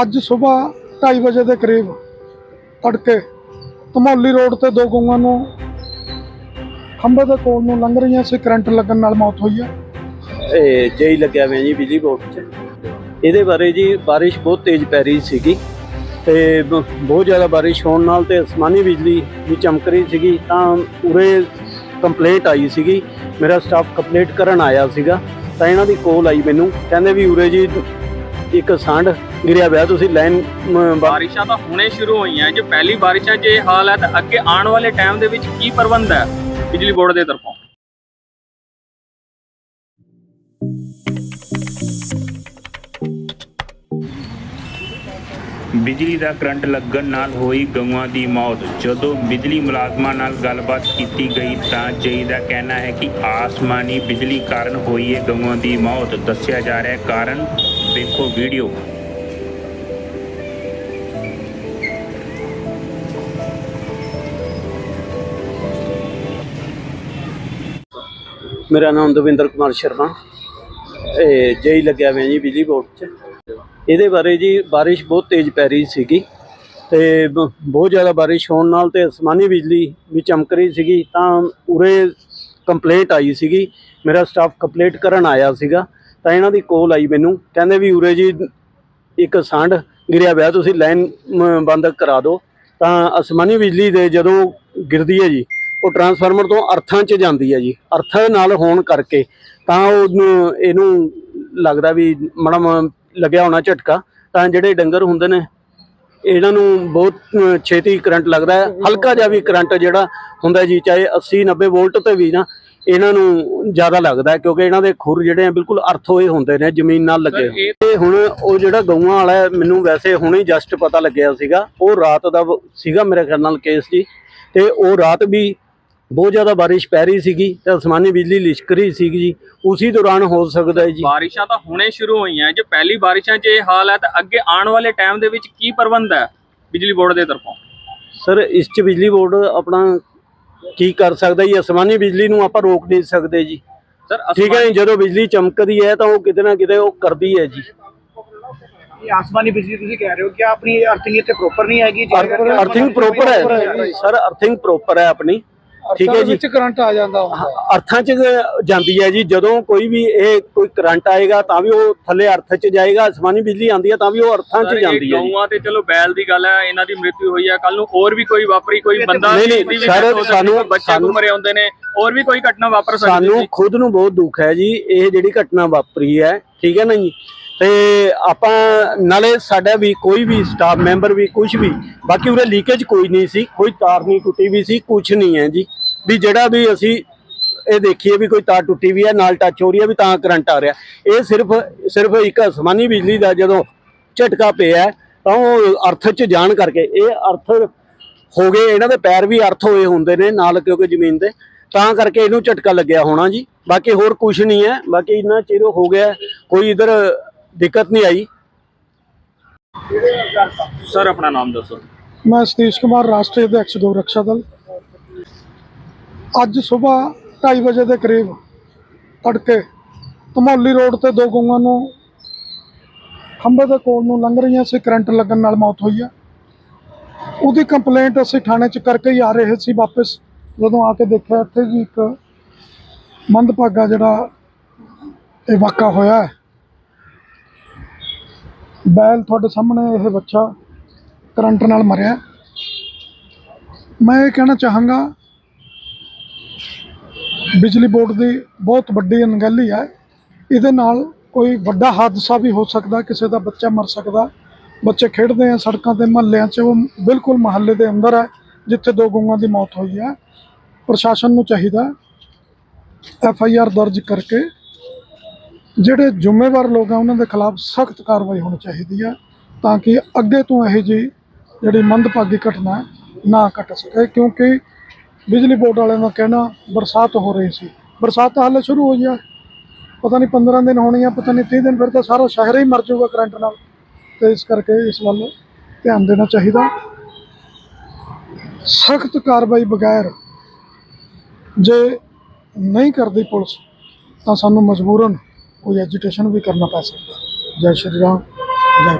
ਅੱਜ ਸਵੇਰ 2:30 ਵਜੇ ਦੇ ਕਰੀਬ ਅੜਕੇ ਧਮੌਲੀ ਰੋਡ ਤੇ ਦੋ ਗਊਆਂ ਨੂੰ ਖੰਭੇ ਦੇ ਕੋਲ ਨੂੰ ਲੰਘ ਰਹੀਆਂ ਸੀ, ਕਰੰਟ ਲੱਗਣ ਨਾਲ ਮੌਤ ਹੋਈ ਹੈ। ਇਹ ਜੇਈ ਲੱਗਿਆ ਹੋਇਆ ਜੀ, ਬਿਜਲੀ ਬੋਰਡ 'ਚ ਇਹਦੇ ਬਾਰੇ ਜੀ ਬਾਰਿਸ਼ ਬਹੁਤ ਤੇਜ਼ ਪੈ ਰਹੀ ਸੀਗੀ ਤੇ ਬ- ਬਹੁਤ ਜ਼ਿਆਦਾ ਬਾਰਿਸ਼ ਹੋਣ ਨਾਲ ਤੇ ਅਸਮਾਨੀ ਬਿਜਲੀ ਵੀ ਚਮਕ ਰਹੀ ਸੀਗੀ। ਤਾਂ ਉਰੇ ਕੰਪਲੇਂਟ ਆਈ ਸੀਗੀ, ਮੇਰਾ ਸਟਾਫ ਕੰਪਲੇਂਟ ਕਰਨ ਆਇਆ ਸੀਗਾ, ਤਾਂ ਇਹਨਾਂ ਦੀ ਕੋਲ ਆਈ ਮੈਨੂੰ। ਕਹਿੰਦੇ ਵੀ ਉਰੇ ਜੀ ਇੱਕ ਸੰਡ ਗਿਰਿਆ ਹੋਇਆ ਤੁਸੀਂ ਲਾਈਨ ਬਾਰਿਸ਼ਾਂ ਤਾਂ ਹੁਣੇ ਸ਼ੁਰੂ ਹੋਈਆਂ ਜੇ ਪਹਿਲੀ ਬਾਰਿਸ਼ਾਂ ਇਹ ਹਾਲ ਹੈ ਤਾਂ ਅੱਗੇ ਆਉਣ ਵਾਲੇ ਟਾਈਮ ਦੇ ਵਿੱਚ ਕੀ ਪ੍ਰਬੰਧ ਹੈ ਬਿਜਲੀ ਬੋਰਡ ਦੇ ਤਰਫੋਂ? ਬਿਜਲੀ ਦਾ ਕਰੰਟ ਲੱਗਣ ਨਾਲ ਹੋਈ ਗਊਆਂ ਦੀ ਮੌਤ। ਜਦੋਂ ਬਿਜਲੀ ਮੁਲਾਜ਼ਮਾਂ ਨਾਲ ਗੱਲਬਾਤ ਕੀਤੀ ਗਈ ਤਾਂ ਜਈ ਦਾ ਕਹਿਣਾ ਹੈ ਕਿ ਆਸਮਾਨੀ ਬਿਜਲੀ ਕਾਰਨ ਹੋਈ ਹੈ ਗਊਆਂ ਦੀ ਮੌਤ। ਦੱਸਿਆ ਜਾ ਰਿਹਾ ਹੈ ਕਾਰਨ ਦੇਖੋ ਵੀਡੀਓ। ਮੇਰਾ ਨਾਮ ਦਵਿੰਦਰ ਕੁਮਾਰ ਸ਼ਰਮਾ। ਇਹ ਜੇਈ ਲੱਗਿਆ ਹੋਇਆ ਜੀ, ਬਿਜਲੀ ਬੋਰਡ 'ਚ। ਇਹਦੇ ਬਾਰੇ ਜੀ ਬਾਰਿਸ਼ ਬਹੁਤ ਤੇਜ਼ ਪੈ ਰਹੀ ਸੀਗੀ ਤੇ ਬ- ਬਹੁਤ ਜ਼ਿਆਦਾ ਬਾਰਿਸ਼ ਹੋਣ ਨਾਲ ਤੇ ਅਸਮਾਨੀ ਬਿਜਲੀ ਵੀ ਚਮਕ ਰਹੀ ਸੀਗੀ। ਤਾਂ ਉਰੇ ਕੰਪਲੇਂਟ ਆਈ ਸੀਗੀ। ਮੇਰਾ ਸਟਾਫ ਕੰਪਲੇਂਟ ਕਰਨ ਆਇਆ ਸੀਗਾ। ਤਾਂ ਇਹਨਾਂ ਦੀ ਕੋਲ ਆਈ ਮੈਨੂੰ। ਕਹਿੰਦੇ ਵੀ ਉਰੇ ਜੀ ਇੱਕ ਸੰਡ ਗਿਰਿਆ ਹੋਇਆ ਤੁਸੀਂ ਲਾਈਨ ਬੰਦ ਕਰਾ ਦਿਓ। ਤਾਂ ਅਸਮਾਨੀ ਬਿਜਲੀ ਦੇ ਜਦੋਂ ਗਿਰਦੀ ਹੈ ਜੀ, ਉਹ ਟਰਾਂਸਫਾਰਮਰ ਤੋਂ ਅਰਥਾਂ 'ਚ ਜਾਂਦੀ ਹੈ ਜੀ। ਅਰਥ ਨਾਲ ਹੋਣ ਕਰਕੇ ਤਾਂ ਉਹ ਇਹਨੂੰ ਲੱਗਦਾ ਵੀ ਮੜਾ ਲੱਗਿਆ ਹੋਣਾ ਝਟਕਾ। ਤਾਂ ਜਿਹੜੇ ਡੰਗਰ ਹੁੰਦੇ ਨੇ, ਇਹਨਾਂ ਨੂੰ ਬਹੁਤ ਛੇਤੀ ਕਰੰਟ ਲੱਗਦਾ ਹੈ। ਹਲਕਾ ਜਿਹਾ ਵੀ ਕਰੰਟ ਜਿਹੜਾ ਹੁੰਦਾ ਜੀ, ਚਾਹੇ 80 90 ਵੋਲਟ ਤੇ ਵੀ ਨਾ ਇਹਨਾਂ ਨੂੰ ਜ਼ਿਆਦਾ ਲੱਗਦਾ ਕਿਉਂਕਿ ਇਹਨਾਂ ਦੇ ਖੁਰ ਜਿਹੜੇ ਆ ਬਿਲਕੁਲ ਅਰਥ ਹੋਏ ਹੁੰਦੇ ਨੇ ਜ਼ਮੀਨ ਨਾਲ ਲੱਗੇ ਤੇ ਹੁਣ ਉਹ ਜਿਹੜਾ ਗਊਆਂ ਵਾਲਾ ਮੈਨੂੰ ਵੈਸੇ ਹੁਣੇ ਜਸਟ ਪਤਾ ਲੱਗਿਆ ਸੀਗਾ। ਉਹ ਰਾਤ ਦਾ ਸੀਗਾ ਮੇਰੇ ਖਿਆਲ ਨਾਲ ਕੇਸ ਜੀ। ਤੇ ਉਹ ਰਾਤ ਵੀ ਬਹੁਤ ਜ਼ਿਆਦਾ ਬਾਰਿਸ਼ ਪੈ ਰਹੀ ਸੀਗੀ ਤੇ ਅਸਮਾਨੀ ਬਿਜਲੀ ਲਿਸ਼ਕ ਰਹੀ ਸੀਗੀ ਜੀ। ਉਸੇ ਦੌਰਾਨ ਹੋ ਸਕਦਾ ਹੈ ਜੀ। ਬਾਰਿਸ਼ਾਂ ਤਾਂ ਹੁਣੇ ਸ਼ੁਰੂ ਹੋਈਆਂ ਜੇ ਪਹਿਲੀ ਬਾਰਿਸ਼ਾਂ 'ਚ ਇਹ ਹਾਲ ਹੈ ਤਾਂ ਅੱਗੇ ਆਉਣ ਵਾਲੇ ਟਾਈਮ ਦੇ ਵਿੱਚ ਕੀ ਪ੍ਰਬੰਧ ਹੈ ਬਿਜਲੀ ਬੋਰਡ ਦੇ ਤਰਫੋਂ? ਸਰ ਇਸ 'ਚ ਬਿਜਲੀ ਬੋਰਡ ਆਪਣਾ ਕੀ ਕਰ ਸਕਦਾ ਜੀ? ਅਸਮਾਨੀ ਬਿਜਲੀ ਨੂੰ ਆਪਾਂ ਰੋਕ ਨਹੀਂ ਸਕਦੇ ਜੀ। ਸਰ ਠੀਕ ਹੈ ਜੀ, ਜਦੋਂ ਬਿਜਲੀ ਚਮਕਦੀ ਹੈ ਤਾਂ ਉਹ ਕਿਤੇ ਨਾ ਕਿਤੇ ਉਹ ਕਰਦੀ ਹੈ ਜੀ। ਇਹ ਆਸਮਾਨੀ ਬਿਜਲੀ ਤੁਸੀਂ ਕਹਿ ਰਹੇ ਹੋ ਕਿ ਆਪਣੀ ਅਰਥਿੰਗ ਇੱਥੇ ਪ੍ਰੋਪਰ ਨਹੀਂ ਹੈਗੀ ਅਰਥਿੰਗ ਪ੍ਰੋਪਰ ਹੈ। ਸਰ ਅਰਥਿੰਗ ਪ੍ਰੋਪਰ ਹੈ ਆਪਣੀ। ਠੀਕ ਹੈ ਅਰਥਾਂ ਜੀ। ਵਿੱਚ ਕਰੰਟ ਆ ਜਾਂਦਾ ਹੁੰਦਾ ਅਰਥਾਂ 'ਚ ਜਾਂਦੀ ਹੈ ਜੀ। ਜਦੋਂ ਕੋਈ ਵੀ ਇਹ ਕੋਈ ਕਰੰਟ ਆਏਗਾ ਤਾਂ ਵੀ ਉਹ ਥੱਲੇ ਅਰਥ 'ਚ ਜਾਏਗਾ ਅਸਮਾਨੀ ਬਿਜਲੀ ਆਂਦੀ ਹੈ ਤਾਂ ਵੀ ਉਹ ਅਰਥਾਂ 'ਚ ਜਾਂਦੀ ਹੈ ਜੀ। ਗਊਆਂ ਤੇ ਚਲੋ ਬੈਲ ਦੀ ਗੱਲ ਹੈ ਇਹਨਾਂ ਦੀ ਮ੍ਰਿਤੂ ਹੋਈ ਹੈ। ਕੱਲ ਨੂੰ ਹੋਰ ਵੀ ਕੋਈ ਵਾਪਰੀ ਕੋਈ ਬੰਦਾ ਨਹੀਂ, ਨਹੀਂ, ਦੀ ਵੀ ਸਰ, death ਹੋ ਸਕਦੀ, ਸਾਨੂੰ- ਕੋਈ ਬੱਚੇ ਸਾਨੂੰ- ਘੁੰਮ ਰਹੇ ਹੁੰਦੇ ਨੇ ਹੋਰ ਵੀ ਕੋਈ ਘਟਨਾ ਵਾਪਰ ਸਕਦੀ ਸਾਨੂੰ ਖੁਦ ਨੂੰ ਬਹੁਤ ਦੁੱਖ ਹੈ ਜੀ ਇਹ ਜਿਹੜੀ ਘਟਨਾ ਵਾਪਰੀ ਹੈ ਠੀਕ ਹੈ ਨਾ ਜੀ? ਤੇ ਆਪਾਂ ਨਾਲੇ ਸਾਡਾ ਵੀ ਕੋਈ ਵੀ ਸਟਾਫ ਮੈਂਬਰ ਵੀ ਕੁਝ ਵੀ, ਬਾਕੀ ਉਰੇ ਲੀਕੇਜ ਕੋਈ ਨਹੀਂ ਸੀ, ਕੋਈ ਤਾਰ ਨਹੀਂ ਟੁੱਟੀ ਵੀ ਸੀ ਕੁਝ ਨਹੀਂ ਹੈ ਜੀ। ਵੀ ਜਿਹੜਾ ਵੀ ਅਸੀਂ ਇਹ ਦੇਖੀਏ ਵੀ ਕੋਈ ਤਾਰ ਟੁੱਟੀ ਵੀ ਹੈ, ਨਾਲ ਟੱਚ ਹੋ ਰਹੀ ਹੈ, ਵੀ ਤਾਂ ਕਰੰਟ ਆ ਰਿਹਾ। ਇਹ ਸਿਰਫ ਸਿਰਫ ਇੱਕ ਅਸਮਾਨੀ ਬਿਜਲੀ ਦਾ ਜਦੋਂ ਝਟਕਾ ਪਿਆ ਤਾਂ ਉਹ ਅਰਥ 'ਚ ਜਾਣ ਕਰਕੇ, ਇਹ ਅਰਥ ਹੋ ਗਏ, ਇਹਨਾਂ ਦੇ ਪੈਰ ਵੀ ਅਰਥ ਹੋਏ ਹੁੰਦੇ ਨੇ ਨਾਲ ਕਿਉਂਕਿ ਜ਼ਮੀਨ ਦੇ, ਤਾਂ ਕਰਕੇ ਇਹਨੂੰ ਝਟਕਾ ਲੱਗਿਆ ਹੋਣਾ ਜੀ। ਬਾਕੀ ਹੋਰ ਕੁਝ ਨਹੀਂ ਹੈ, ਬਾਕੀ ਇੰਨਾ ਚਿਰ ਹੋ ਗਿਆ, ਕੋਈ ਇਧਰ ਦਿੱਕਤ ਨਹੀਂ ਆਈ। ਸਰ ਆਪਣਾ ਨਾਮ ਦੱਸੋ। ਮੈਂ ਸਤੀਸ਼ ਕੁਮਾਰ ਰਾਸ਼ਟਰੀ ਅਧਿਕਸ਼ ਗੋ ਰੱਖਿਆ ਦਲ। ਅੱਜ ਸਵੇਰ 2:30 ਵਜੇ ਦੇ ਕਰੀਬ ਤੜਕੇ ਧਮੌਲੀ ਰੋਡ ਤੇ ਦੋ ਗਊਆਂ ਨੂੰ ਖੰਭੇ ਦੇ ਕੋਲ ਨੂੰ ਲੰਘ ਰਹੀਆਂ ਸੀ ਕਰੰਟ ਲੱਗਣ ਨਾਲ ਮੌਤ ਹੋਈ ਹੈ ਉਹਦੀ ਕੰਪਲੇਂਟ ਅਸੀਂ ਥਾਣੇ 'ਚ ਕਰਕੇ ਹੀ ਆ ਰਹੇ ਸੀ ਵਾਪਸ ਜਦੋਂ ਆ ਕੇ ਦੇਖਿਆ ਇੱਥੇ ਜੀ ਇੱਕ ਮੰਦਭਾਗਾ ਜਿਹੜਾ ਇਹ ਵਾਕਾ ਹੋਇਆ ਹੈ। ਬੈਲ ਤੁਹਾਡੇ ਸਾਹਮਣੇ ਇਹ ਬੱਚਾ ਕਰੰਟ ਨਾਲ ਮਰਿਆ। ਮੈਂ ਇਹ ਕਹਿਣਾ ਚਾਹਾਂਗਾ, ਬਿਜਲੀ ਬੋਰਡ ਦੀ ਬਹੁਤ ਵੱਡੀ ਅਣਗਹਿਲੀ ਹੈ। ਇਹਦੇ ਨਾਲ ਕੋਈ ਵੱਡਾ ਹਾਦਸਾ ਵੀ ਹੋ ਸਕਦਾ, ਕਿਸੇ ਦਾ ਬੱਚਾ ਮਰ ਸਕਦਾ। ਬੱਚੇ ਖੇਡਦੇ ਆ ਸੜਕਾਂ ਤੇ, ਮਹੱਲਿਆਂ 'ਚ, ਉਹ ਬਿਲਕੁਲ ਮਹੱਲੇ ਦੇ ਅੰਦਰ ਹੈ, ਜਿੱਥੇ ਦੋ ਗਊਆਂ ਦੀ ਮੌਤ ਹੋਈ ਹੈ। ਪ੍ਰਸ਼ਾਸਨ ਨੂੰ ਚਾਹੀਦਾ ਐਫ ਆਈ ਆਰ ਦਰਜ ਕਰਕੇ ਜਿਹੜੇ ਜ਼ਿੰਮੇਵਾਰ ਲੋਕ ਆ, ਉਹਨਾਂ ਦੇ ਖਿਲਾਫ ਸਖਤ ਕਾਰਵਾਈ ਹੋਣੀ ਚਾਹੀਦੀ ਹੈ ਤਾਂ ਕਿ ਅੱਗੇ ਤੋਂ ਇਹ ਜੀ ਜਿਹੜੀ ਮੰਦਭਾਗੀ ਘਟਨਾ ਨਾ ਘਟ ਸਕੇ, ਕਿਉਂਕਿ ਬਿਜਲੀ ਬੋਰਡ ਵਾਲਿਆਂ ਦਾ ਕਹਿਣਾ, ਬਰਸਾਤ ਹੋ ਰਹੀ ਸੀ। ਬਰਸਾਤ ਹਾਲੇ ਸ਼ੁਰੂ ਹੋਈ ਆ। ਪਤਾ ਨਹੀਂ 15 ਦਿਨ ਹੋਣੀ ਆ, ਪਤਾ ਨਹੀਂ 30 ਦਿਨ, ਫਿਰ ਤਾਂ ਸਾਰਾ ਸ਼ਹਿਰ ਹੀ ਮਰ ਜਾਊਗਾ ਕਰੰਟ ਨਾਲ। ਤੇ ਇਸ ਕਰਕੇ ਇਸ ਵੱਲ ਧਿਆਨ ਦੇਣਾ ਚਾਹੀਦਾ। ਸਖਤ ਕਾਰਵਾਈ ਬਗੈਰ ਜੇ ਨਹੀਂ ਕਰਦੀ ਪੁਲਿਸ, ਤਾਂ ਸਾਨੂੰ ਮਜਬੂਰਨ ਕੋਈ ਐਜੀਟੇਸ਼ਨ ਵੀ ਕਰਨਾ ਪੈ ਸਕਦਾ ਜੈ ਸ਼੍ਰੀ ਰਾਮ ਜੈ